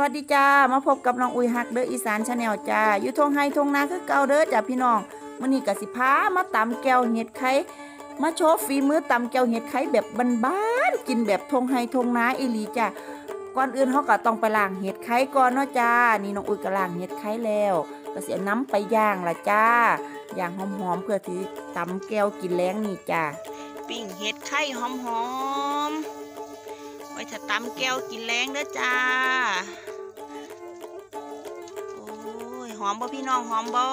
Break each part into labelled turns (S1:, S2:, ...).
S1: วัสดีจ้า มาพบกับน้องอุยฮักเด้ออีสานชาแนลจ้า อยู่ทงไฮทงนาคือเก่าเด้อจ้าพี่น้องมื้อนี้ก็สิพามาตำแก้วเห็ดไข่ มาโชว์ฝีมือตำแก้วเห็ดไข่แบบบ้านๆ กินแบบทงไฮทงนาอีหลีจ้า ก่อนอื่นเฮาก็ต้องไปล้างเห็ดไข่ก่อนเนาะจ้า นี่น้องอุยก็ล้างเห็ดไข่แล้วก็สิเอาน้ำไปย่างละจ้า ย่างหอมๆเพื่อที่ตำแก้วกินแล้งนี่จ้า
S2: ปิ้งเห็ดไข่หอมๆไว้ถ้าตำแก้วกินแรงเด้อจ้า หอมบ่พี่น้องหอมบ่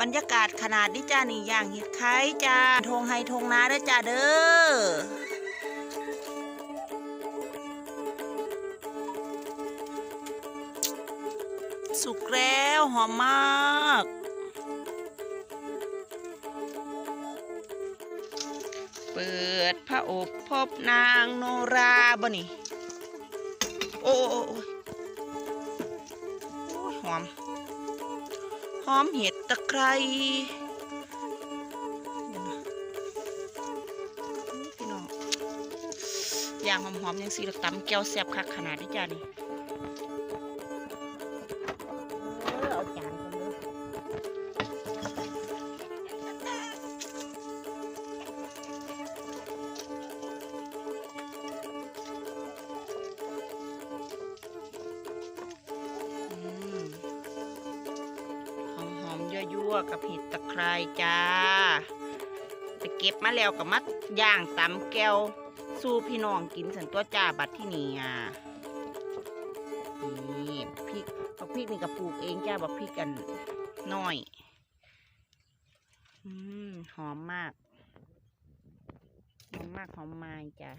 S2: บรรยากาศขนาดนี้จ้านี่ย่างเห็ดไข่จ้าทงไฮทงนาเด้อจ้าเด้อสุกแล้วหอมมากเปิดพระอบพบนางโนราบ่นี่ โอ้โอ้ หอม หอมเห็ดตะไคร้พี่น้องอย่างหอมๆยังสีละตำแก้วแซ่บคักขนาดนี้จ้านี่ ยั่วกับเห็ดตะไคร้จ้าไปเก็บมาแล้วกับมัดย่างตำแก้วสู้พี่น้องกินสันตัวจ้าบัดที่นี่อะนี่พริกบักพริกนี่ก็ปลูกเองจ้าบักพริกกันน้อยอืมหอมมากหอมมากหอมไม้จ้า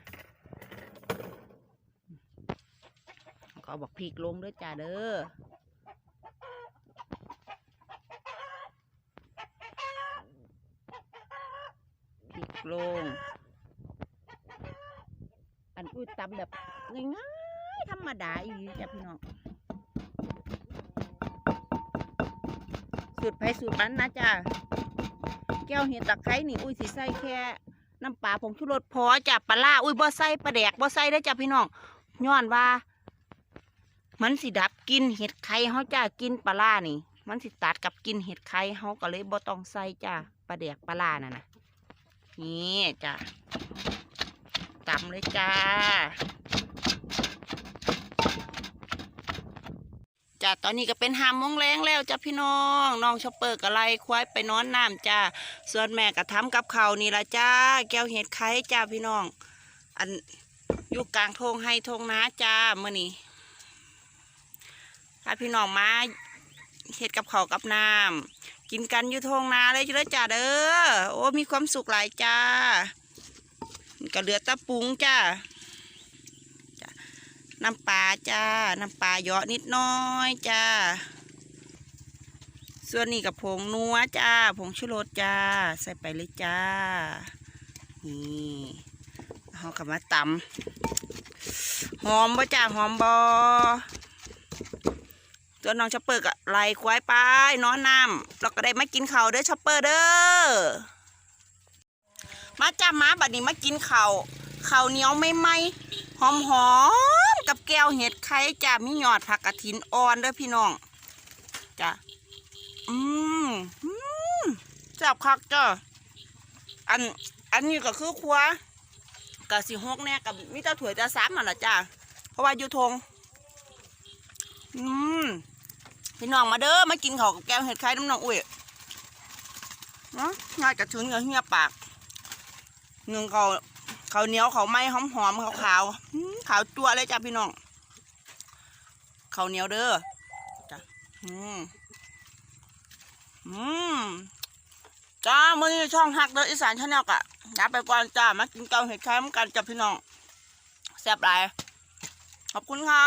S2: ก็เอาบักพริกลงด้วยจ้าเด้อ พริก ลง อันอุ้ยตำแบบง่ายๆธรรมดาอีจ้ะพี่น้อง สูตรไผ่สูตรมันนะจ้ะ แก้วเห็ดตะไคร้นี่ อุ้ยสิใส่แค่น้ำปลาผงชูรสพอจ้ะปลาล่าอุ้ยบ่ใส่ปลาแดกบ่ใส่ได้จ้ะพี่น้องย้อนว่า มันสิดับกินเห็ดไข่เฮาจ้ะกินปลาล่านี่ มันสิตัดกับกินเห็ดไข่เฮาก็เลยบ่ต้องใส่จ้ะปลาแดกปลาล่านั่นนะ นี่จ้ะตำเลยจ้า จ้ะตอนนี้ก็เป็นหามมงแรงแล้วจ้ะพี่น้อง น้องชอปเปอร์ก็ไล่ควายไปนอนน้ำจ้า ส่วนแม่ก็ทำกับเขานี่ละจ้า แก้วเห็ดไข่จ้าพี่น้อง อันอยู่กลางทงให้ทงนาจ้าเมื่อนี้ถ้าพี่น้องมาเห็ดกับเขากับน้ำ กินกันอยู่ทงนาเลยจ้าจ้าเด้อโอ้มีความสุขหลายจ้าก็เหลือตะปุงจ้าน้ำปลาจ้า น้ำปลาเยอะนิดน้อยจ้า ส่วนนี้กับผงนัวจ้า ผงชูรสจ้า ใส่ไปเลยจ้า นี่เอากลับมาตำหอมบ่จ้า หอมบ่ ตัวน้องชอปเปอร์ก็ไล่ควายไปนอนน้ำเราก็ได้มากินเขาเด้อชอปเปอร์เด้อมาจ้ามาบัดนี้มากินเขาวข้าเหนียวไม่ไหมหอมหอมกับแก้วเห็ดไข่จ้ามีหยอดผักกระถินอ่อนเด้อพี่น้องจ้าอืมอืมจับคักจ้าอันอันนี้ก็คือครัวกับสีหกแน่กับมิตรถั่วยจะซ้ำนั่นละจ้าเพราะว่าอยู่ทงอืม พี่น้องมาเด้อมากินข้าวกับแก้วเห็ดไข่น้ำน้องอุ้ยเนาะง่ายกระชื้นกับเหี่ยปากหนึ่งเขาเขาเหนียวเขาไหม้หอมหอมขาวขาวขาวจั่วเลยจ้ะพี่น้องเขาเหนียวเด้อจ้ะอืมอืมจ้ามือนี้ช่องหักเด้ออีสานชาแนลกะอย่าไปก่อนจ้ามากินเกาเห็ดไข่มกันจ้ะพี่น้องแซ่บหลายขอบคุณค่ะ